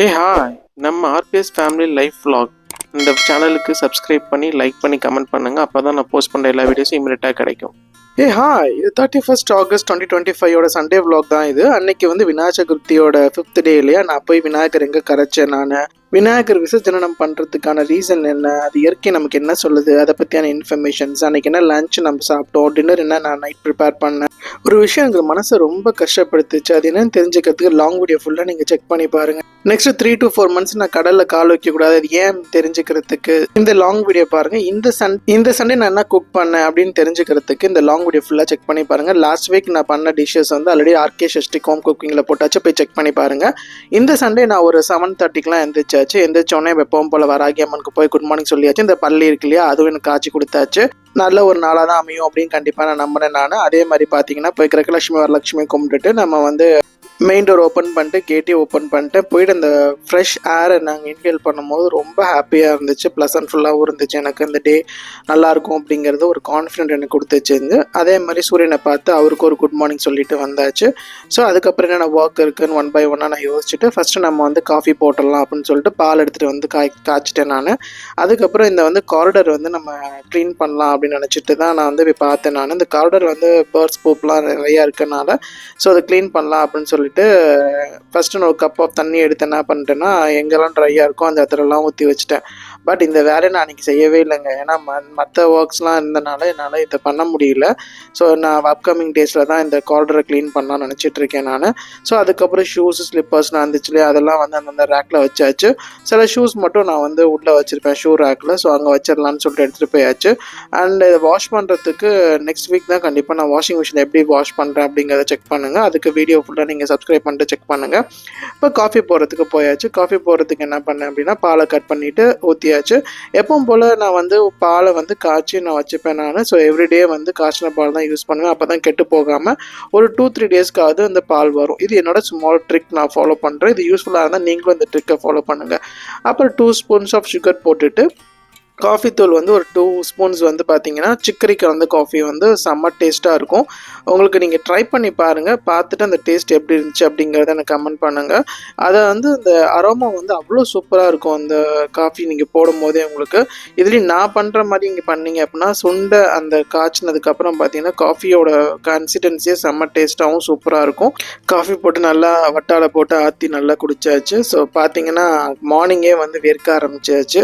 ஹே hi நம்ம RPS family life vlog. இந்த சேனலுக்கு சப்ஸ்கிரைப் பண்ணி லைக் பண்ணி கமெண்ட் பண்ணுங்கள் அப்போ தான் நான் போஸ்ட் பண்ணுற எல்லா வீடியோஸும் இமீடியட்டாக கிடைக்கும். ஏ ஹாய் இது thirty first August twenty twenty ஃபைவோட Sunday vlog தான் இது. அன்னைக்கு வந்து விநாயகர் சதுர்த்தியோட ஃபிஃப்த் டே இல்லையா? நான் போய் விநாயகர் எங்கே கரைச்சேன் நான்? விநாயகர் விசர்ஜனம் பண்ணுறதுக்கான ரீசன் என்ன? அது இயற்கை நமக்கு என்ன சொல்லுது? அதை பற்றியான இன்ஃபர்மேஷன்ஸ் அன்றைக்கி என்ன லஞ்ச் நம்ம சாப்பிட்டோம்? டின்னர் என்ன நான் நைட் ப்ரிப்பேர் பண்ணேன்? ஒரு விஷயம் எங்கள் மனசை ரொம்ப கஷ்டப்படுத்துச்சு. அது என்னன்னு தெரிஞ்சுக்கிறதுக்கு லாங் வீடியோ ஃபுல்லாக நீங்கள் செக் பண்ணி பாருங்கள் next three to four months நான் கடலில் கால் வைக்கக்கூடாது அது ஏன் தெரிஞ்சுக்கிறதுக்கு? இந்த லாங் வீடியோ பாருங்கள் இந்த சன் இந்த சண்டே நான் என்ன குக் பண்ணேன் அப்படின்னு தெரிஞ்சுக்கிறதுக்கு இந்த லாங் வீடியோ ஃபுல்லாக செக் பண்ணி பாருங்கள் லாஸ்ட் வீக் நான் பண்ண டிஷ்ஷஸ் வந்து ஆல்ரெடி ஆர்கே ஷஷ்டி ஹோம் குக்கிங்கில் போட்டாச்சு. போய் செக் பண்ணி பாருங்கள் இந்த சண்டே நான் ஒரு செவன் தேர்ட்டிக்கெலாம் கொடுத்தாச்சு எந்திரிச்சோடனே எப்பவும் போல வராகி அம்மனுக்கு போய் குட் மார்னிங் சொல்லியாச்சு. இந்த பள்ளி இருக்கு இல்லையா? அதுவும் எனக்கு காய்ச்சி கொடுத்தாச்சு. நல்ல ஒரு நாளாக தான் அமையும் அப்படின்னு கண்டிப்பாக நான் நம்புறேன் நான். அதே மாதிரி பார்த்தீங்கன்னா போய் கிரகலட்சுமி வரலட்சுமி கும்பிட்டுட்டு நம்ம வந்து மெயின் டோர் ஓப்பன் பண்ணிட்டு கேட்டே ஓப்பன் பண்ணிட்டு போயிட்டு அந்த ஃப்ரெஷ் ஏரை நாங்கள் இன்ஹேல் பண்ணும்போது ரொம்ப ஹாப்பியாக இருந்துச்சு. ப்ளசன்ட்ஃபுல்லாகவும் இருந்துச்சு. எனக்கு இந்த டே நல்லாயிருக்கும் அப்படிங்கிறது ஒரு கான்ஃபிடென்ட் எனக்கு கொடுத்துச்சிருந்து அதே மாதிரி சூரியனை பார்த்து அவருக்கு ஒரு குட் மார்னிங் சொல்லிட்டு வந்தாச்சு. ஸோ அதுக்கப்புறம் என்னென்ன ஒர்க் இருக்குன்னு ஒன் பை ஒன்னாக நான் யோசிச்சுட்டு ஃபஸ்ட்டு நம்ம வந்து காஃபி போட்டுடலாம் அப்படின்னு சொல்லிட்டு பால் எடுத்துகிட்டு வந்து காய் காய்ச்சிட்டேன் நான். அதுக்கப்புறம் இந்த வந்து காரிடர் வந்து நம்ம க்ளீன் பண்ணலாம் அப்படின்னு நினச்சிட்டு தான் நான் வந்து போய் பார்த்தேன் நான். இந்த காரிடர் வந்து பேர்ட்ஸ் பூப்லாம் நிறையா இருக்கனால ஸோ அதை க்ளீன் பண்ணலாம் அப்படின்னு சொல்லிட்டு ஃபஸ்ட்டு நான் ஒரு கப் ஆஃப் தண்ணி எடுத்து என்ன பண்ணிட்டேன்னா எங்கெல்லாம் ட்ரையாக இருக்கோ அந்த இடத்துலலாம் ஊற்றி வச்சுட்டேன். பட் இந்த வேலையை நான் அன்றைக்கி செய்யவே இல்லைங்க. ஏன்னா ம மற்ற ஒர்க்ஸ்லாம் இருந்தனால என்னால் இதை பண்ண முடியல. ஸோ நான் அப்கமிங் டேஸில் தான் இந்த கார்டரை க்ளீன் பண்ணலாம்னு நினச்சிட்டு இருக்கேன் நான். ஸோ அதுக்கப்புறம் ஷூஸ் ஸ்லிப்பர்ஸ்லாம் நான் இல்லையா அதெல்லாம் வந்து அந்தந்த ரேக்கில் வச்சாச்சு. சில ஷூஸ் மட்டும் நான் வந்து உள்ளே வச்சுருப்பேன் ஷூ ரேக்கில் ஸோ அங்கே வச்சிடலான்னு சொல்லிட்டு எடுத்துகிட்டு போயாச்சு. அண்ட் வாஷ் பண்ணுறதுக்கு நெக்ஸ்ட் வீக் தான் கண்டிப்பாக நான் வாஷிங் மிஷின் எப்படி வாஷ் பண்ணுறேன் அப்படிங்கிறத செக் பண்ணுங்கள் அதுக்கு வீடியோ ஃபுல்லாக நீங்கள் சப்ஸ்கிரைப் பண்ணிட்டு செக் பண்ணுங்கள் இப்போ காஃபி போடுறதுக்கு போயாச்சு. காஃபி போடுறதுக்கு என்ன பண்ணேன் அப்படின்னா பாலை கட் பண்ணிவிட்டு ஊற்றி ஊற்றியாச்சு எப்பவும் போல் நான் வந்து பாலை வந்து காய்ச்சி நான் வச்சுப்பேன் நான். ஸோ எவ்ரிடே வந்து காய்ச்சின பால் தான் யூஸ் பண்ணுவேன். அப்போ தான் கெட்டு போகாமல் ஒரு டூ த்ரீ டேஸ்க்காவது அந்த பால் வரும். இது என்னோட ஸ்மால் ட்ரிக் நான் ஃபாலோ பண்ணுறேன் இது யூஸ்ஃபுல்லாக இருந்தால் நீங்களும் இந்த ட்ரிக்கை ஃபாலோ பண்ணுங்கள் அப்புறம் டூ ஸ்பூன்ஸ் ஆஃப் சுகர் போட்டுட்டு காஃபி தூள் வந்து ஒரு டூ ஸ்பூன்ஸ் வந்து பார்த்தீங்கன்னா சிக்கரி கலந்த காஃபி வந்து செம்ம டேஸ்ட்டாக இருக்கும். உங்களுக்கு நீங்கள் ட்ரை பண்ணி பாருங்கள் பார்த்துட்டு அந்த டேஸ்ட் எப்படி இருந்துச்சு அப்படிங்கிறத எனக்கு கமெண்ட் பண்ணுங்கள் அதை வந்து அந்த அரோமா வந்து அவ்வளோ சூப்பராக இருக்கும். அந்த காஃபி நீங்கள் போடும் போதே உங்களுக்கு. இதுலேயும் நான் பண்ணுற மாதிரி நீங்கள் பண்ணீங்க அப்படின்னா சுண்டை அந்த காய்ச்சினதுக்கப்புறம் பார்த்தீங்கன்னா காஃபியோட கன்சிஸ்டன்சியே செம்ம டேஸ்ட்டாகவும் சூப்பராக இருக்கும். காஃபி போட்டு நல்லா வட்டால போட்டு ஆற்றி நல்லா குடிச்சாச்சு. ஸோ பார்த்தீங்கன்னா மார்னிங்கே வந்து வெறுக்க ஆரம்பிச்சாச்சு.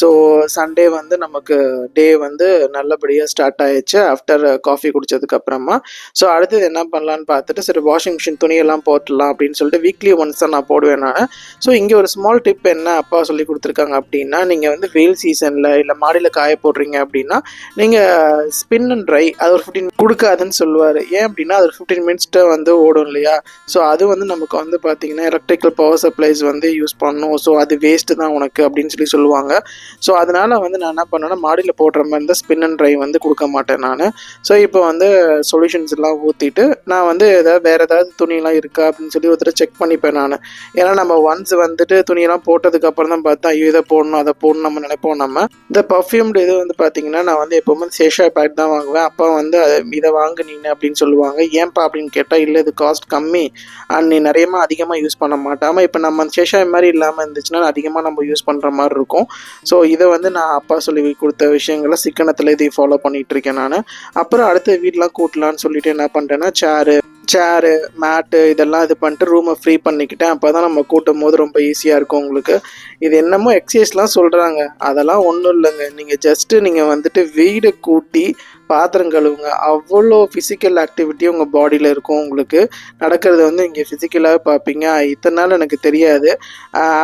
ஸோ சண்டே வந்து நமக்கு டே வந்து நல்லபடியாக ஸ்டார்ட் ஆயிடுச்சு. ஆஃப்டர் காஃபி uh, குடித்ததுக்கப்புறமா ஸோ அடுத்தது என்ன பண்ணலான்னு பார்த்துட்டு சரி வாஷிங் மிஷின் துணியெல்லாம் போட்டுடலாம் அப்படின்னு சொல்லிட்டு வீக்லி ஒன்ஸ் தான் நான் போடுவேன் நான். ஸோ இங்கே ஒரு ஸ்மால் டிப் என்ன அப்பா சொல்லி கொடுத்துருக்காங்க அப்படின்னா நீங்கள் வந்து வெயில் சீசனில் இல்லை மாடியில் காய போடுறீங்க அப்படின்னா நீங்கள் ஸ்பின் அண்ட் ட்ரை அது ஒரு ஃபிஃப்டீன் கொடுக்காதுன்னு சொல்லுவார். ஏன் அப்படின்னா அது ஒரு ஃபிஃப்டீன் மினிட்ஸ்ட்டு வந்து ஓடும் இல்லையா? ஸோ அது வந்து நமக்கு வந்து பார்த்தீங்கன்னா எலக்ட்ரிக்கல் பவர் சப்ளைஸ் வந்து யூஸ் பண்ணணும். ஸோ அது வேஸ்ட்டு தான் உனக்கு அப்படின்னு சொல்லி சொல்லுவாங்க. ஸோ அதனால் வந்து நான் என்ன பண்ணேன்னா மாடியில் போடுற மாதிரி இருந்தால் ஸ்பின் அண்ட் ட்ரை வந்து கொடுக்க மாட்டேன் நான். ஸோ இப்போ வந்து சொல்யூஷன்ஸ் எல்லாம் ஊற்றிட்டு நான் வந்து ஏதாவது வேறு ஏதாவது துணியெல்லாம் இருக்கா அப்படின்னு சொல்லி ஒருத்தர் செக் பண்ணிப்பேன் நான். ஏன்னா நம்ம ஒன்ஸ் வந்துட்டு துணியெல்லாம் போட்டதுக்கப்புறம் தான் பார்த்தா ஐயோ இதை போடணும் அதை போடணும் நம்ம நினைப்போம் நம்ம. இந்த பர்ஃப்யூம்டு இது வந்து பார்த்தீங்கன்னா நான் வந்து எப்போவுமே சேஷா பேக் தான் வாங்குவேன். அப்பா வந்து அதை இதை வாங்குனீங்க அப்படின்னு சொல்லுவாங்க. ஏன்பா அப்படின்னு கேட்டால் இல்லை இது காஸ்ட் கம்மி. அண்ட் நீ நிறையமாக அதிகமாக யூஸ் பண்ண மாட்டாமல் இப்போ நம்ம சேஷா மாதிரி இல்லாமல் இருந்துச்சுன்னா அதிகமாக நம்ம யூஸ் பண்ணுற மாதிரி இருக்கும். ஸோ ஸோ இதை வந்து நான் அப்பா சொல்லி கொடுத்த விஷயங்களை சிக்கனத்தில் இதை ஃபாலோ பண்ணிகிட்ருக்கேன் இருக்கேன் நான். அப்புறம் அடுத்த வீடெலாம் கூட்டலான்னு சொல்லிட்டு என்ன பண்ணிட்டேன்னா சேரு சேரு மேட்டு இதெல்லாம் இது பண்ணிட்டு ரூமை ஃப்ரீ பண்ணிக்கிட்டேன். அப்போ தான் நம்ம கூட்டும் போது ரொம்ப ஈஸியாக இருக்கும் உங்களுக்கு. இது என்னமோ எக்ஸசைஸ்லாம் சொல்கிறாங்க அதெல்லாம் ஒன்றும் இல்லைங்க. நீங்கள் ஜஸ்ட்டு நீங்கள் வந்துட்டு வீடை கூட்டி பாத்திரம் கழுவுங்க. அவ்வளோ ஃபிசிக்கல் ஆக்டிவிட்டி உங்கள் பாடியில் இருக்கும் உங்களுக்கு. நடக்கிறது வந்து இங்கே ஃபிசிக்கலாக பார்ப்பீங்க. இத்தனை நாள் எனக்கு தெரியாது.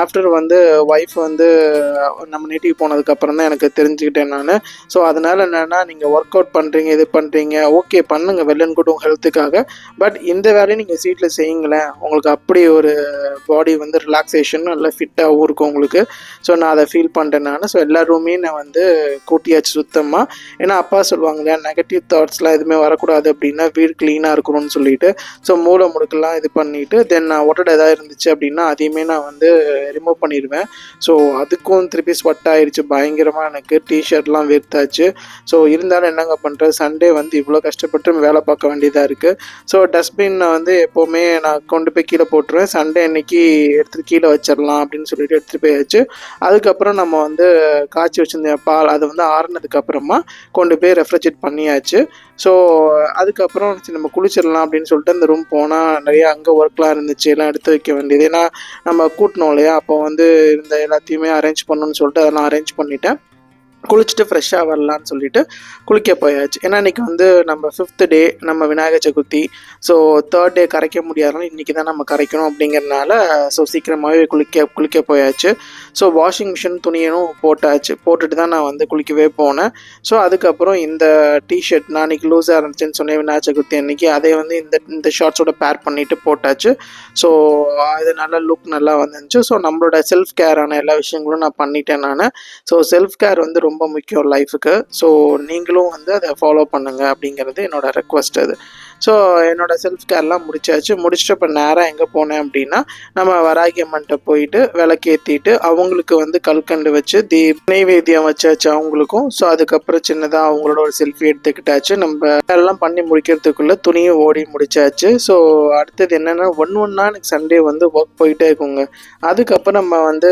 ஆஃப்டர் வந்து ஒய்ஃப் வந்து நம்ம நேட்டிவ் போனதுக்கப்புறம் தான் எனக்கு தெரிஞ்சுக்கிட்டேன் நான். ஸோ அதனால் என்னென்னா நீங்கள் ஒர்க் அவுட் பண்ணுறீங்க இது பண்ணுறீங்க ஓகே பண்ணுங்கள் வெள்ளன் கூட உங்கள் ஹெல்த்துக்காக பட் இந்த வேலையை நீங்கள் சீட்டில் செய்யுங்களேன். உங்களுக்கு அப்படி ஒரு பாடி வந்து ரிலாக்ஸேஷன் நல்லா ஃபிட்டாகவும் இருக்கும் உங்களுக்கு. ஸோ நான் அதை ஃபீல் பண்ணுறேன் நான். ஸோ எல்லா ரூமையும் நான் வந்து கூட்டியாச்சு சுத்தமாக ஏன்னா அப்பா சொல்லுவாங்க இல்லையா நெகட்டிவ் தாட்ஸ்லாம் எதுவுமே வரக்கூடாது அப்படின்னா வீடு க்ளீனாக இருக்கணும்னு சொல்லிட்டு. ஸோ மூளை முடுக்கெல்லாம் இது பண்ணிவிட்டு தென் நான் ஒட்டடை எதாவது இருந்துச்சு அப்படின்னா அதையுமே நான் வந்து ரிமூவ் பண்ணிடுவேன். ஸோ அதுக்கும் திருப்பி ஸ்வெட் ஆயிடுச்சு பயங்கரமாக எனக்கு டிஷர்ட்லாம் வேர்த்தாச்சு ஸோ இருந்தாலும் என்னங்க பண்ணுறது சண்டே வந்து இவ்வளோ கஷ்டப்பட்டு வேலை பார்க்க வேண்டியதாக இருக்குது ஸோ டஸ்ட்பின் வந்து எப்போவுமே நான் கொண்டு போய் கீழே போட்டுருவேன். சண்டே அன்னைக்கு எடுத்துகிட்டு கீழே வச்சிடலாம் அப்படின்னு சொல்லிட்டு எடுத்துகிட்டு போய் வச்சு அதுக்கப்புறம் நம்ம வந்து காய்ச்சி வச்சுருந்த பால் அதை வந்து ஆறுனதுக்கப்புறமா கொண்டு போய் ரெஃப்ரிஜரேட் பண்ணியாச்சு. ஸோ அதுக்கப்புறம் நம்ம குளிச்சிடலாம் அப்படின்னு சொல்லிட்டு அந்த ரூம் போனால் நிறைய அங்கே ஒர்க்லாம் இருந்துச்சு. எல்லாம் எடுத்து வைக்க வேண்டியது. ஏன்னா நம்ம கூட்டினோம் இல்லையா? அப்போ வந்து இருந்த எல்லாத்தையுமே அரேஞ்ச் பண்ணணும்னு சொல்லிட்டு அதெல்லாம் அரேஞ்ச் பண்ணிட்டேன். குளிச்சுட்டு ஃப்ரெஷ்ஷாக வரலான்னு சொல்லிட்டு குளிக்க போயாச்சு. ஏன்னா இன்றைக்கி வந்து நம்ம ஃபிஃப்த் டே நம்ம Vinayagar Chaturthi. So third day கரைக்க முடியாதுனால இன்றைக்கி தான் நம்ம கரைக்கணும் அப்படிங்கிறனால ஸோ சீக்கிரமாகவே குளிக்க குளிக்க போயாச்சு. ஸோ வாஷிங் மிஷின் துணியனும் போட்டாச்சு. போட்டுட்டு தான் நான் வந்து குளிக்கவே போனேன். ஸோ அதுக்கப்புறம் இந்த டிஷர்ட் நான் இன்றைக்கி லூஸாக இருந்துச்சுன்னு சொன்னேன் விநாயகர் சதுர்த்தி அன்றைக்கி அதை வந்து இந்த இந்த ஷார்ட்ஸோட பேர் பண்ணிவிட்டு போட்டாச்சு. ஸோ அது நல்ல லுக் நல்லா வந்துருந்துச்சு ஸோ நம்மளோட செல்ஃப் கேரான எல்லா விஷயங்களும் நான் பண்ணிட்டேன் நான். ஸோ செல்ஃப் கேர் வந்து ரொம்ப ரொம்ப முக்கியம் லைஃபுக்கு ஸோ நீங்களும் வந்து அதை ஃபாலோ பண்ணுங்கள் அப்படிங்கிறது என்னோட ரெக்வஸ்ட் அது. ஸோ என்னோட செல்ஃப் கேர்லாம் முடிச்சாச்சு. முடிச்சுட்டு இப்போ நேராக எங்கே போனேன் அப்படின்னா நம்ம வராகி அம்மன்ட்ட போயிட்டு விளக்கேற்றிட்டு அவங்களுக்கு வந்து கல்கண்டு வச்சு தீ நெய்வேத்தியம் வச்சாச்சு அவங்களுக்கும். ஸோ அதுக்கப்புறம் சின்னதாக அவங்களோட ஒரு செல்ஃபி எடுத்துக்கிட்டாச்சு. நம்ம எல்லாம் பண்ணி முடிக்கிறதுக்குள்ளே துணியும் ஓடி முடிச்சாச்சு. ஸோ அடுத்தது என்னென்னா ஒன்று ஒன்றா எனக்கு சண்டே வந்து ஒர்க் போயிட்டே இருக்குங்க. அதுக்கப்புறம் நம்ம வந்து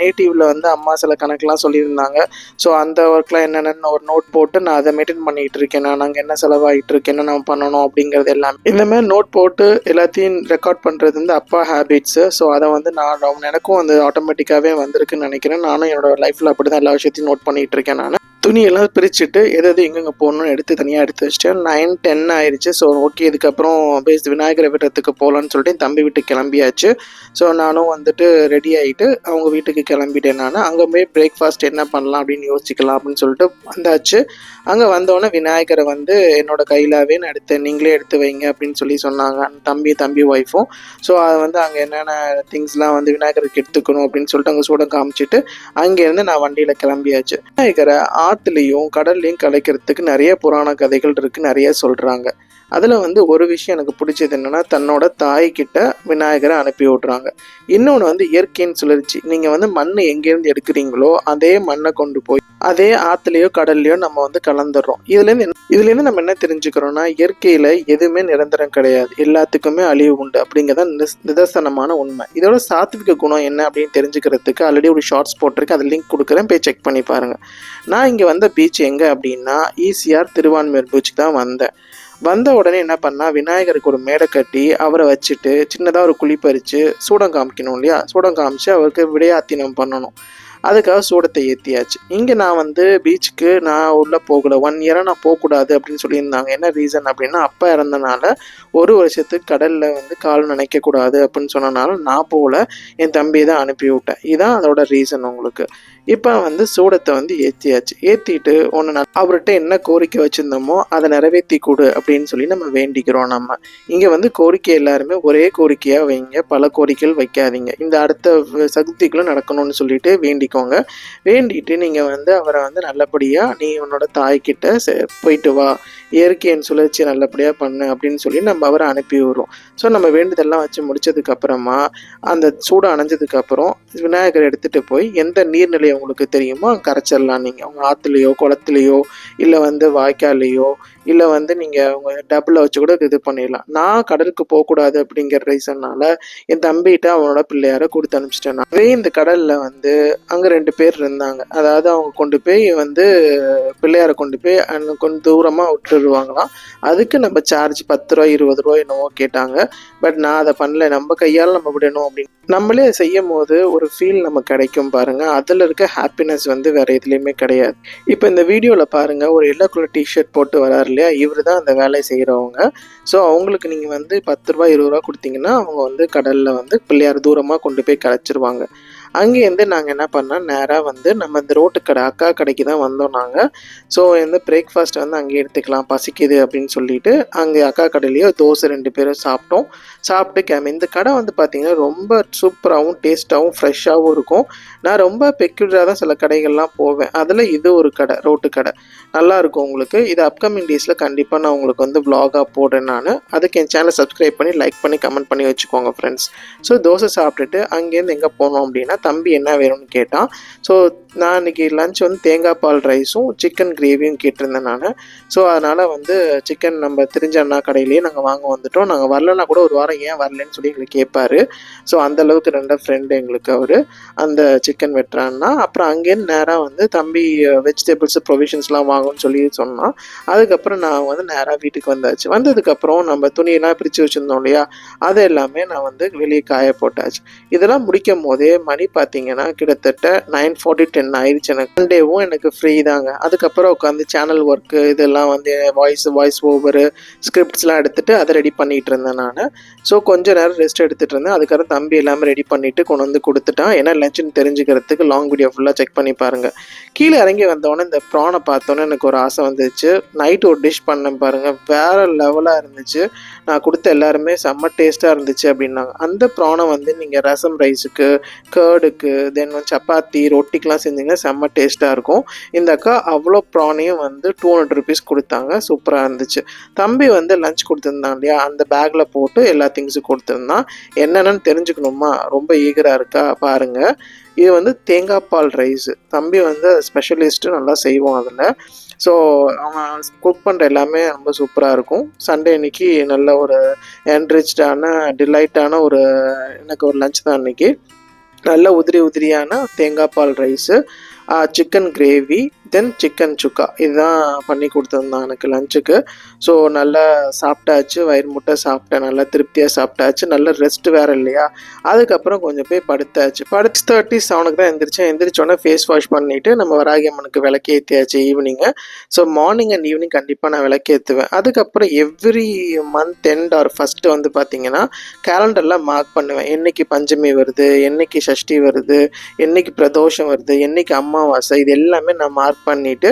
நேட்டிவில் வந்து அம்மா சில கணக்கெலாம் சொல்லியிருந்தாங்க. ஸோ அந்த ஒர்க்லாம் என்னென்னு ஒரு நோட் போட்டு நான் அதை மெயின்டைன் பண்ணிகிட்டு இருக்கேன். நான் அங்கே என்ன செலவாகிட்டு இருக்கேன்னு நம்ம பண்ணணும் அப்படிங்கிறது எல்லாமே. இந்த மாதிரி நோட் போட்டு எல்லாத்தையும் ரெக்கார்ட் பண்ணுறது வந்து அப்பா ஹேபிட்ஸு ஸோ அதை வந்து நான் எனக்கும் வந்து ஆட்டோமேட்டிக்காகவே வந்திருக்குன்னு நினைக்கிறேன். நானும் என்னோட லைஃப்பில் அப்படி தான் எல்லா விஷயத்தையும் நோட் பண்ணிகிட்டு இருக்கேன் நான். துணியெல்லாம் பிரிச்சுட்டு எது எது எங்கெங்கே போகணும்னு எடுத்து தனியாக எடுத்து வச்சுட்டேன் நைன் டென் ஆயிடுச்சு ஸோ ஓகே இதுக்கப்புறம் பேஸ் விநாயகரை விடுறதுக்கு போகலான்னு சொல்லிட்டு என் தம்பி வீட்டுக்கு கிளம்பியாச்சு. ஸோ நானும் வந்துட்டு ரெடி ஆகிட்டு அவங்க வீட்டுக்கு கிளம்பிட்டேன் நான். அங்கே போய் பிரேக்ஃபாஸ்ட் என்ன பண்ணலாம் அப்படின்னு யோசிக்கலாம் அப்படின்னு சொல்லிட்டு வந்தாச்சு. அங்கே வந்தோடனே விநாயகரை வந்து என்னோட கையிலாவே நான் எடுத்தேன். நீங்களே எடுத்து வைங்க அப்படின்னு சொல்லி சொன்னாங்க. தம்பி தம்பி ஒய்ஃபும் ஸோ அது வந்து அங்கே என்னென்ன திங்ஸ்லாம் வந்து விநாயகருக்கு எடுத்துக்கணும் அப்படின்னு சொல்லிட்டு அங்கே சூடம் காமிச்சிட்டு அங்கேருந்து நான் வண்டியில் கிளம்பியாச்சு. விநாயகரை ஆற்றுலையும் கடல்லையும் கலைக்கிறதுக்கு நிறைய புராண கதைகள் இருக்குது நிறைய சொல்கிறாங்க அதில் வந்து ஒரு விஷயம் எனக்கு பிடிச்சது என்னென்னா தன்னோட தாய்கிட்ட விநாயகரை அனுப்பி விட்றாங்க. இன்னொன்று வந்து இயற்கையின் சுழற்சி நீங்கள் வந்து மண் எங்கேருந்து எடுக்கிறீங்களோ அதே மண்ணை கொண்டு போய் அதே ஆற்றுலையோ கடல்லையோ நம்ம வந்து கலந்துடுறோம் இதுலேருந்து இதுலேருந்து நம்ம என்ன தெரிஞ்சுக்கிறோம்னா இயற்கையில் எதுவுமே நிரந்தரம் கிடையாது. எல்லாத்துக்குமே அழிவு உண்டு அப்படிங்கிறத நிஸ் நிதர்சனமான உண்மை. இதோட சாத்விக குணம் என்ன அப்படின்னு தெரிஞ்சுக்கிறதுக்கு ஆல்ரெடி ஒரு ஷார்ட்ஸ் போட்டிருக்கு. அது லிங்க் கொடுக்குறேன். போய் செக் பண்ணி பாருங்கள் நான் இங்கே வந்த பீச் எங்கே அப்படின்னா ஈசிஆர் திருவான்மையூர் பீச்சுக்கு தான் வந்தேன். வந்த உடனே என்ன பண்ணால் விநாயகருக்கு ஒரு மேடை கட்டி அவரை வச்சுட்டு சின்னதாக ஒரு குழி பறித்து சூடம் காமிக்கணும் இல்லையா? சூடம் காமிச்சு அவருக்கு விடையாத்தினம் பண்ணணும். அதுக்காக சூடத்தை ஏற்றியாச்சு இங்கே நான் வந்து பீச்சுக்கு நான் உள்ளே போகல. ஒன் இயராக நான் போகக்கூடாது அப்படின்னு சொல்லியிருந்தாங்க. என்ன ரீசன் அப்படின்னா அப்பா இறந்தனால ஒரு வருஷத்துக்கு கடலில் வந்து கால் நினைக்கக்கூடாது அப்படின்னு சொன்னனால நான் போகல. என் தம்பியை தான் அனுப்பி விட்டேன் இதுதான் அதோட ரீசன் உங்களுக்கு. இப்போ வந்து சூடத்தை வந்து ஏற்றியாச்சு ஏற்றிட்டு ஒன்று அவர்கிட்ட என்ன கோரிக்கை வச்சுருந்தோமோ அதை நிறைவேற்றி கொடு அப்படின்னு சொல்லி நம்ம வேண்டிக்கிறோம் நம்ம. இங்கே வந்து கோரிக்கை எல்லாருமே ஒரே கோரிக்கையாக வைங்க. பல கோரிக்கைகள் வைக்காதீங்க. இந்த அடுத்த சக்திக்குள்ளே நடக்கணும்னு சொல்லிட்டு வேண்டிக்கோங்க. வேண்டிட்டு நீங்கள் வந்து அவரை வந்து நல்லபடியாக நீ உன்னோட தாய்கிட்ட போயிட்டு வா. இயற்கையின் சுழற்சி நல்லபடியாக பண்ணு அப்படின்னு சொல்லி நம்ம அவரை அனுப்பி விடுறோம். ஸோ நம்ம வேண்டுதெல்லாம் வச்சு முடிச்சதுக்கப்புறமா அந்த சூடு அணைஞ்சதுக்கப்புறம் விநாயகர் எடுத்துகிட்டு போய் எந்த நீர்நிலையை உங்களுக்கு தெரியுமோ? கரைச்சிடலாம் நீங்கள் உங்கள் ஆற்றுலையோ குளத்துலையோ இல்லை வந்து வாய்க்கால்லையோ இல்லை வந்து நீங்கள் உங்கள் டபுளில் வச்சு கூட இது பண்ணிடலாம். நான் கடலுக்கு போகக்கூடாது அப்படிங்கிற ரீசன்னால என் தம்பிகிட்ட அவனோட பிள்ளையார கொடுத்து அனுப்பிச்சிட்டேன் அதே இந்த கடலில் வந்து அங்கே ரெண்டு பேர் இருந்தாங்க. அதாவது அவங்க கொண்டு போய் வந்து பிள்ளையாரை கொண்டு போய் அங்க கொஞ்சம் தூரமாக விட்டுருவாங்களாம். அதுக்கு நம்ம சார்ஜ் பத்து ரூபா இருபது ரூபா என்னவோ கேட்டாங்க. பட் நான் அதை பண்ணல. நம்ம கையால் நம்ம விடணும் அப்படின்னு நம்மளே செய்யும் போது ஒரு ஃபீல் நமக்கு கிடைக்கும் பாருங்க. அதில் இருக்க ஹாப்பினஸ் வந்து வேற எதுலேயுமே கிடையாது. இப்போ இந்த வீடியோவில் பாருங்க. ஒரு எல்லோ கலர் டிஷர்ட் போட்டு வராரு. இல்லையா? இவர் தான் அந்த வேலையை செய்கிறவங்க ஸோ அவங்களுக்கு நீங்கள் வந்து பத்து ரூபா இருபது ரூபா கொடுத்தீங்கன்னா அவங்க வந்து கடலில் வந்து பிள்ளையார் தூரமாக கொண்டு போய் கரைச்சிருவாங்க. அங்கேருந்து நாங்கள் என்ன பண்ணோம் நேராக வந்து நம்ம இந்த ரோட்டு கடை அக்கா கடைக்கு தான் வந்தோம் நாங்கள் ஸோ வந்து பிரேக்ஃபாஸ்ட் வந்து அங்கே எடுத்துக்கலாம் பசிக்குது அப்படின்னு சொல்லிட்டு அங்கே அக்கா கடையிலேயே தோசை ரெண்டு பேரும் சாப்பிட்டோம். சாப்பிட்டு கிளம்பி இந்த கடை வந்து பார்த்திங்கன்னா ரொம்ப சூப்பராகவும் டேஸ்ட்டாகவும் ஃப்ரெஷ்ஷாகவும் இருக்கும். நான் ரொம்ப பெக்யூலராக தான் சில கடைகள்லாம் போவேன். அதில் இது ஒரு கடை ரோட்டு கடை. நல்லாயிருக்கும் உங்களுக்கு. இது அப்கமிங் டேஸில் கண்டிப்பாக நான் உங்களுக்கு வந்து vlog-ஆ போடுறேன் நான். அதுக்கு என் சேனலை சப்ஸ்கிரைப் பண்ணி லைக் பண்ணி கமெண்ட் பண்ணி வச்சுக்கோங்க ஃப்ரெண்ட்ஸ் ஸோ தோசை சாப்பிட்டுட்டு அங்கேருந்து எங்கே போனோம் அப்படின்னா தம்பி என்ன வேணும்னு கேட்டான். ஸோ நான் இன்னைக்கு லஞ்ச் வந்து தேங்காய் பால் ரைஸும் சிக்கன் கிரேவியும் கேட்டிருந்தேன் நான். ஸோ அதனால் வந்து சிக்கன் நம்ம தெரிஞ்ச அண்ணா கடையிலேயே நாங்கள் வாங்க வந்துட்டோம். நாங்கள் வரலன்னா கூட ஒரு வாரம் ஏன் வரலன்னு சொல்லி எங்களுக்கு கேட்பாரு. ஸோ அந்த அளவுக்கு ரெண்டு ஃப்ரெண்டு எங்களுக்கு அவர். அந்த சிக்கன் வெட்டுறான்னா அப்புறம் அங்கேருந்து நேராக வந்து தம்பி வெஜிடபிள்ஸ் ப்ரொவிஷன்ஸ்லாம் வாங்கும்னு சொல்லி சொன்னான். அதுக்கப்புறம் நான் வந்து நேராக வீட்டுக்கு வந்தாச்சு. வந்ததுக்கப்புறம் நம்ம துணியெல்லாம் பிரித்து வச்சுருந்தோம் இல்லையா? அதை எல்லாமே நான் வந்து வெளியே காய போட்டாச்சு. இதெல்லாம் முடிக்கும் போதே மணி பார்த்தீங்கன்னா கிட்டத்தட்ட நைன் ஃபார்ட்டி டென் ஆயிடுச்சு எனக்கு. டேவும் எனக்கு ஃப்ரீ தாங்க. அதுக்கப்புறம் உட்காந்து சேனல் ஒர்க்கு இதெல்லாம் வந்து வாய்ஸ் வாய்ஸ் ஓவரு ஸ்கிரிப்ட்ஸ்லாம் எடுத்துகிட்டு அதை ரெடி பண்ணிகிட்டு இருந்தேன் நான். ஸோ கொஞ்சம் நேரம் ரெஸ்ட் எடுத்துகிட்டு இருந்தேன். அதுக்கப்புறம் தம்பி எல்லாமே ரெடி பண்ணிவிட்டு கொண்டு வந்து கொடுத்துட்டான். ஏன்னா லஞ்சுன்னு தெரிஞ்சுக்கிறதுக்கு லாங் வீடியோ ஃபுல்லாக செக் பண்ணி பாருங்கள் கீழே இறங்கி வந்தோடனே இந்த ப்ரானை பார்த்தோன்னே எனக்கு ஒரு ஆசை வந்துச்சு. நைட் ஒரு டிஷ் பண்ணேன் பாருங்கள் வேறு லெவலாக இருந்துச்சு. நான் கொடுத்த எல்லாருமே செம்ம டேஸ்ட்டாக இருந்துச்சு அப்படின்னாங்க. அந்த ப்ரானை வந்து நீங்கள் ரசம் ரைஸுக்கு கேர்டுக்கு தென் சப்பாத்தி ரொட்டிக்கெலாம் செஞ்சீங்கன்னா செம்ம டேஸ்ட்டாக இருக்கும். இந்த அக்கா அவ்வளோ ப்ரானையும் வந்து டூ ஹண்ட்ரட் ருபீஸ் கொடுத்தாங்க. சூப்பராக இருந்துச்சு. தம்பி வந்து லஞ்ச் கொடுத்துருந்தான் இல்லையா? அந்த பேக்கில் போட்டு எல்லா திங்ஸும் கொடுத்துருந்தான். என்னென்னு தெரிஞ்சுக்கணுமா? ரொம்ப ஈகராக இருக்கா? பாருங்கள் இது வந்து தேங்காய் பால் ரைஸ் தம்பி வந்து ஸ்பெஷலிஸ்ட்டு நல்லா செய்வோம் அதில். ஸோ அவன் குக் பண்ணுற எல்லாமே ரொம்ப சூப்பராக இருக்கும். சண்டே அன்னைக்கு நல்ல ஒரு என்ரிச்டான டிலைட்டான ஒரு எனக்கு ஒரு லஞ்ச் தான் அன்னைக்கு. நல்ல உதிரி உதிரியான தேங்காய் பால் rice chicken gravy then chicken sukka இதுதான் பண்ணி கொடுத்துருந்தான் எனக்கு லஞ்சுக்கு ஸோ நல்லா சாப்பிட்டாச்சு. வயிறு முட்டை சாப்பிட்டேன். நல்லா திருப்தியாக சாப்பிட்டாச்சு. நல்ல ரெஸ்ட் வேறு இல்லையா? அதுக்கப்புறம் கொஞ்சம் போய் படுத்தாச்சு. படுத்து தேர்ட்டி செவனுக்கு தான் எந்திரிச்சேன். எந்திரிச்சோன்னே ஃபேஸ் வாஷ் பண்ணிவிட்டு நம்ம வராகி அம்மனுக்கு விளக்கேற்றியாச்சு evening so morning and evening கண்டிப்பாக நான் விளக்கேற்றுவேன் அதுக்கப்புறம் every month end or first வந்து பார்த்தீங்கன்னா கேலண்டரில் மார்க் பண்ணுவேன். என்னைக்கு பஞ்சமி வருது என்னைக்கு சஷ்டி வருது என்னைக்கு பிரதோஷம் வருது என்னைக்கு அமாவாசை இது எல்லாமே நான் மார்க் பண்ணிவிட்டு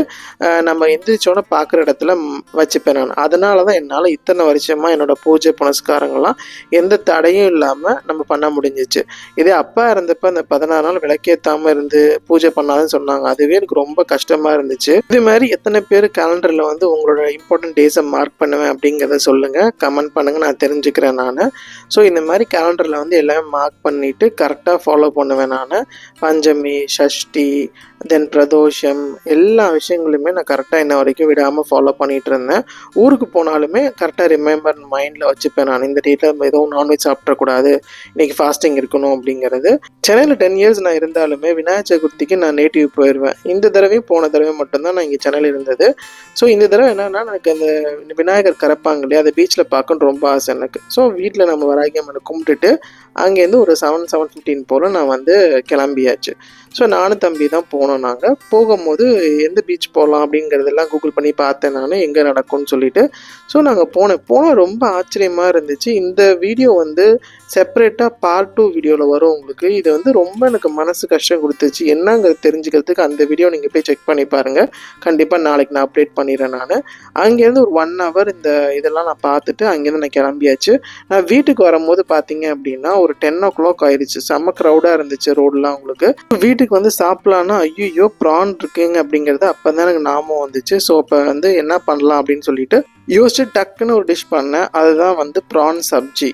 நம்ம எந்திரிச்சோன்னே பார்க்குற இடத்துல வச்சுப்பேன் நான். அதனால தான் என்னால் இத்தனை வருஷமாக என்னோட பூஜை புனஸ்காரங்கள்லாம் எந்த தடையும் இல்லாமல் நம்ம பண்ண முடிஞ்சிச்சு. இதே அப்பா இருந்தப்ப அந்த பதினாறு நாள் விளக்கேற்றாமல் இருந்து பூஜை பண்ணாதுன்னு சொன்னாங்க. அதுவே எனக்கு ரொம்ப கஷ்டமாக இருந்துச்சு. இது மாதிரி எத்தனை பேர் கேலண்டரில் வந்து உங்களோட இம்பார்ட்டன்ட் டேஸை மார்க் பண்ணுவேன் அப்படிங்கிறத சொல்லுங்கள் கமெண்ட் பண்ணுங்க நான் தெரிஞ்சுக்கிறேன் நான். ஸோ இந்த மாதிரி கேலண்டரில் வந்து எல்லாமே மார்க் பண்ணிவிட்டு கரெக்டாக ஃபாலோ பண்ணுவேன் நான். பஞ்சமி ஷஷ்டி தென் பிரதோஷம் எல்லா விஷயங்களுமே நான் கரெக்டாக இன்ன வரைக்கும் விடாமல் ஃபாலோ பண்ணிகிட்டு இருந்தேன். ஊருக்கு போனாலுமே கரெக்டாக ரிமெம்பர் மைண்டில் வச்சுப்பேன் நான். இந்த டேட்டில் எதுவும் நான்வெஜ் சாப்பிடக்கூடாது இன்னைக்கு ஃபாஸ்டிங் இருக்கணும் அப்படிங்கிறது. சென்னையில் டென் இயர்ஸ் நான் இருந்தாலுமே விநாயகர் சதுர்த்திக்கு நான் நேட்டிவ் போயிடுவேன் இந்த தடவையும் போன தடவை மட்டும்தான் நான் இங்கே சென்னையில் இருந்தது. ஸோ இந்த தடவை என்னென்னா எனக்கு அந்த விநாயகர் கரப்பாங்க இல்லையா அதை பீச்சில் பார்க்கணுன்னு ரொம்ப ஆசை எனக்கு. ஸோ வீட்டில் நம்ம வராகியம்மனை கும்பிட்டுட்டு அங்கேருந்து ஒரு செவன் செவன் ஃபிஃப்டீன் போல் நான் வந்து கிளம்பியாச்சு. ஸோ நானும் தம்பி தான் போனோம் நாங்கள் போகும்போது எந்த பீச் போகலாம் அப்படிங்கிறதெல்லாம் கூகுள் பண்ணி பார்த்தேன் நான் எங்கே நடக்கும்னு சொல்லிட்டு. ஸோ நாங்கள் போனேன். போனால் ரொம்ப ஆச்சரியமாக இருந்துச்சு. இந்த வீடியோ வந்து செப்பரேட்டாக பார்ட் டூ வீடியோவில் வரும் உங்களுக்கு. இது வந்து ரொம்ப எனக்கு மனசு கஷ்டம் கொடுத்துச்சு. என்னங்கிறது தெரிஞ்சுக்கிறதுக்கு அந்த வீடியோ நீங்கள் போய் செக் பண்ணி பாருங்கள் கண்டிப்பாக நாளைக்கு நான் அப்டேட் பண்ணிடுறேன் நான். அங்கேருந்து ஒரு ஒன் ஹவர் இந்த இதெல்லாம் நான் பார்த்துட்டு அங்கேருந்து நான் கிளம்பியாச்சு. நான் வீட்டுக்கு வரும்போது பார்த்தீங்க அப்படின்னா ஒரு டென் ஓ கிளாக் ஆயிடுச்சு செம்ம க்ரௌடாக இருந்துச்சு ரோடெலாம் உங்களுக்கு. வீட்டுக்கு வந்து சாப்பிட்லான்னா ஐயோ ப்ரான் இருக்குங்க அப்படிங்கிறது அப்போ தான் எனக்கு ஞாபகம் வந்துச்சு. ஸோ அப்போ வந்து என்ன பண்ணலாம் அப்படின்னு சொல்லிட்டு யோசிச்சு டக்குன்னு ஒரு டிஷ் பண்ணேன். அதுதான் வந்து ப்ரான் சப்ஜி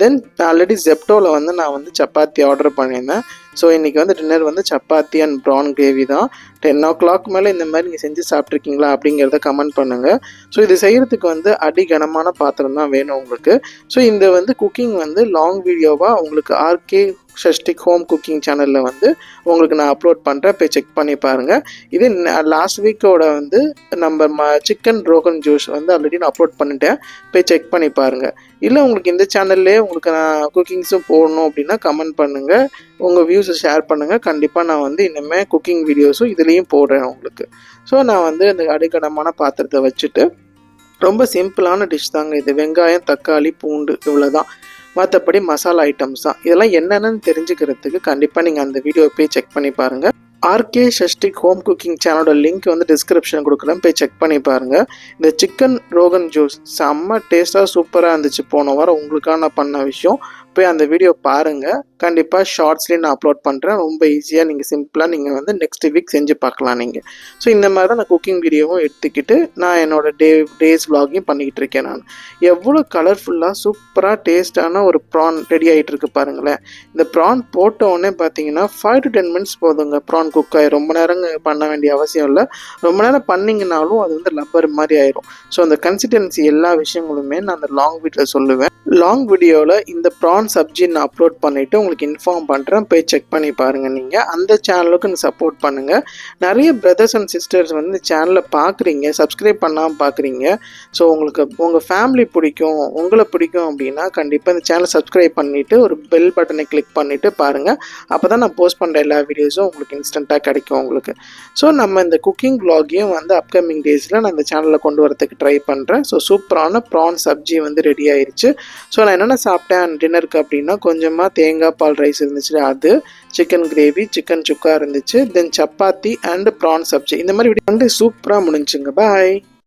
தென் ஆல்ரெடி ஜெப்டோவில் வந்து நான் வந்து சப்பாத்தி ஆர்டர் பண்ணியிருந்தேன். ஸோ இன்றைக்கி வந்து டின்னர் வந்து சப்பாத்தி அண்ட் ப்ரான் கிரேவி தான். டென் ஓ கிளாக் மேலே இந்த மாதிரி நீங்கள் செஞ்சு சாப்பிட்ருக்கீங்களா அப்படிங்கிறத கமெண்ட் பண்ணுங்கள் ஸோ இது செய்கிறதுக்கு வந்து அடி கனமான பாத்திரம் தான் வேணும் உங்களுக்கு. ஸோ இந்த வந்து குக்கிங் வந்து லாங் வீடியோவாக உங்களுக்கு ஆர்கே ஷஷ்டிக் ஹோம் குக்கிங் சேனலில் வந்து உங்களுக்கு நான் அப்லோட் பண்ணுறேன் போய் செக் பண்ணி பாருங்கள் இது லாஸ்ட் வீக்கோட வந்து நம்ம ம சிக்கன் ரோகன் ஜூஸ் வந்து ஆல்ரெடி நான் அப்லோட் பண்ணிட்டேன். போய் செக் பண்ணி பாருங்கள் இல்லை உங்களுக்கு இந்த சேனல்லே உங்களுக்கு நான் குக்கிங்ஸும் போடணும் அப்படின்னா கமெண்ட் பண்ணுங்கள் உங்கள் வியூஸை ஷேர் பண்ணுங்கள் கண்டிப்பாக நான் வந்து இனிமேல் குக்கிங் வீடியோஸும் இதுலேயும் போடுறேன் உங்களுக்கு. ஸோ நான் வந்து அந்த அடிக்கடமான பாத்திரத்தை வச்சுட்டு ரொம்ப சிம்பிளான டிஷ் தாங்க இது. வெங்காயம் தக்காளி பூண்டு இவ்வளோ தான் மற்றபடி மசாலா ஐட்டம்ஸ் தான். இதெல்லாம் என்னென்னு தெரிஞ்சுக்கிறதுக்கு கண்டிப்பாக நீங்கள் அந்த வீடியோ போய் செக் பண்ணி பாருங்கள் ஆர்கே ஷஷ்டிக் ஹோம் குக்கிங் சேனலோட லிங்க் வந்து டிஸ்கிரிப்ஷன் கொடுக்குறேன். போய் செக் பண்ணி பாருங்கள் இந்த சிக்கன் ரோகன் ஜூஸ் செம்ம டேஸ்ட்டாக சூப்பராக இருந்துச்சு. போன வாரம் உங்களுக்காக நான் பண்ண விஷயம். போய் அந்த வீடியோ பாருங்கள் கண்டிப்பாக ஷார்ட்ஸ்லேயும் நான் அப்லோட் பண்ணுறேன் ரொம்ப ஈஸியாக நீங்கள் சிம்பிளாக நீங்கள் வந்து நெக்ஸ்ட் வீக் செஞ்சு பார்க்கலாம் நீங்கள் ஸோ இந்த மாதிரி தான் நான் குக்கிங் வீடியோவும் எடுத்துக்கிட்டு நான் என்னோட டே டேஸ் vlogகையும் பண்ணிக்கிட்டு இருக்கேன் நான். எவ்வளோ கலர்ஃபுல்லாக சூப்பராக டேஸ்டான ஒரு ப்ரான் ரெடி ஆகிட்டு இருக்கு பாருங்களேன். இந்த ப்ரான் போட்ட உடனே பார்த்தீங்கன்னா ஃபைவ் டு டென் மினிட்ஸ் போதுங்க ப்ரான் குக் ஆகி. ரொம்ப நேரம் பண்ண வேண்டிய அவசியம் இல்லை. ரொம்ப நேரம் பண்ணிங்கனாலும் அது வந்து லப்பர் மாதிரி ஆயிரும். ஸோ அந்த கன்சிஸ்டன்சி எல்லா விஷயங்களுமே நான் அந்த லாங் வீடியோவில் சொல்லுவேன். லாங் வீடியோவில் இந்த ப்ரான் சப்ஜி நான் அப்லோட் பண்ணிவிட்டு உங்களுக்கு இன்ஃபார்ம் பண்ணுறேன் போய் செக் பண்ணி பாருங்கள் நீங்கள் அந்த சேனலுக்கு நீங்கள் சப்போர்ட் பண்ணுங்கள் நிறைய பிரதர்ஸ் அண்ட் சிஸ்டர்ஸ் வந்து சேனலை பார்க்குறீங்க சப்ஸ்கிரைப் பண்ணாமல் பார்க்குறீங்க ஸோ உங்களுக்கு உங்கள் ஃபேமிலி பிடிக்கும் உங்களை பிடிக்கும் அப்படின்னா கண்டிப்பாக இந்த சேனலை சப்ஸ்கிரைப் பண்ணிவிட்டு ஒரு பெல் பட்டனை கிளிக் பண்ணிவிட்டு பாருங்கள் அப்போ தான் நான் போஸ்ட் பண்ணுற எல்லா வீடியோஸும் உங்களுக்கு இன்ஸ்டண்ட்டாக கிடைக்கும் உங்களுக்கு. ஸோ நம்ம இந்த குக்கிங் vlogகையும் வந்து அப்கமிங் டேஸில் நான் இந்த சேனலில் கொண்டு வரதுக்கு ட்ரை பண்ணுறேன் ஸோ சூப்பரான ப்ரான் சப்ஜி வந்து ரெடி ஆயிடுச்சு ஸோ நான் என்னென்ன சாப்பிட்டேன் டின்னருக்கு அப்படின்னா கொஞ்சமாக தேங்காய் பால் ரைஸ் இருந்துச்சு. அது சிக்கன் கிரேவி சிக்கன் சுக்கா இருந்துச்சு. Then chapati and prawn sabzi இந்த மாதிரி வீடியோ வந்து சூப்பராக முடிஞ்சுங்க. பாய்